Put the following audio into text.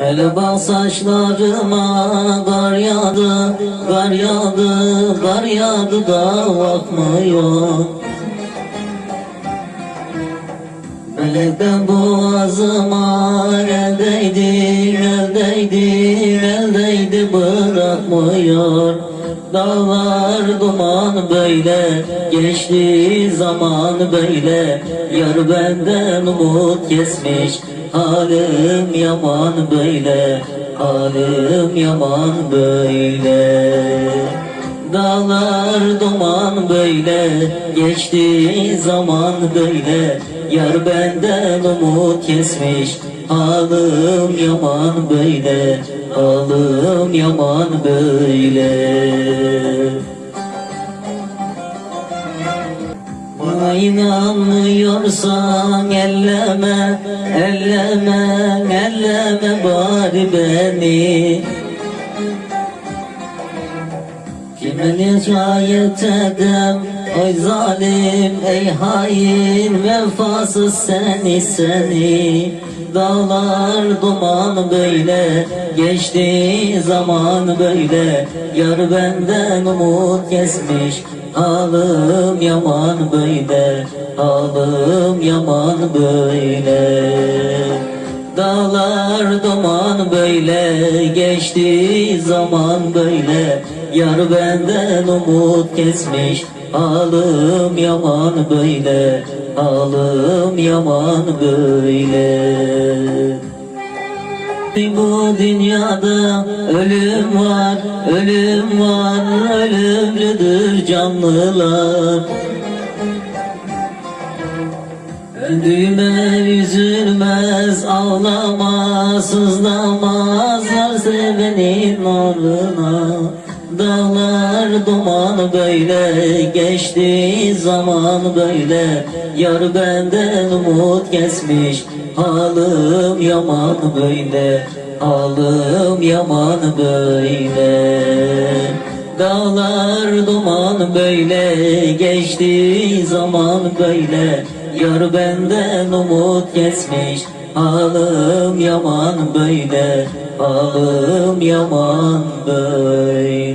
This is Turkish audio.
Hele bak saçlarıma kar yağdı, kar yağdı, kar yağdı da bakmıyor. Melekten boğazıma eldeydi, eldeydi, eldeydi bırakmıyor. Dağlar duman böyle, geçti zaman böyle. Yar benden umut kesmiş, halim yaman böyle. Halim yaman böyle. Dağlar duman böyle Geçti zaman böyle Yar benden umut kesmiş Halim yaman böyle Halim yaman böyle. Bana inanmıyorsan elleme, elleme, elleme bari beni. Kime nihayet edem Oy zalim ey hain Vefasız seni seni Dağlar duman böyle Geçti zaman böyle. Yar benden umut kesmiş Halim yaman böyle. Halim yaman böyle duman böyle geçti zaman böyle. Yar benden umut kesmiş Halim yaman böyle. Halim yaman böyle. Bu dünyada ölüm var, ölüm var, ölümlüdür canlılar. Öldüğüme üzülmez, ağlamaz, sızlamaz Yar sevenin uğruna Dağlar duman böyle, geçti zaman böyle. Yar benden umut kesmiş, halim yaman böyle. Halim yaman böyle. Dağlar duman böyle geçti zaman böyle Yar benden umut kesmiş Halim yaman böyle Halim yaman böyle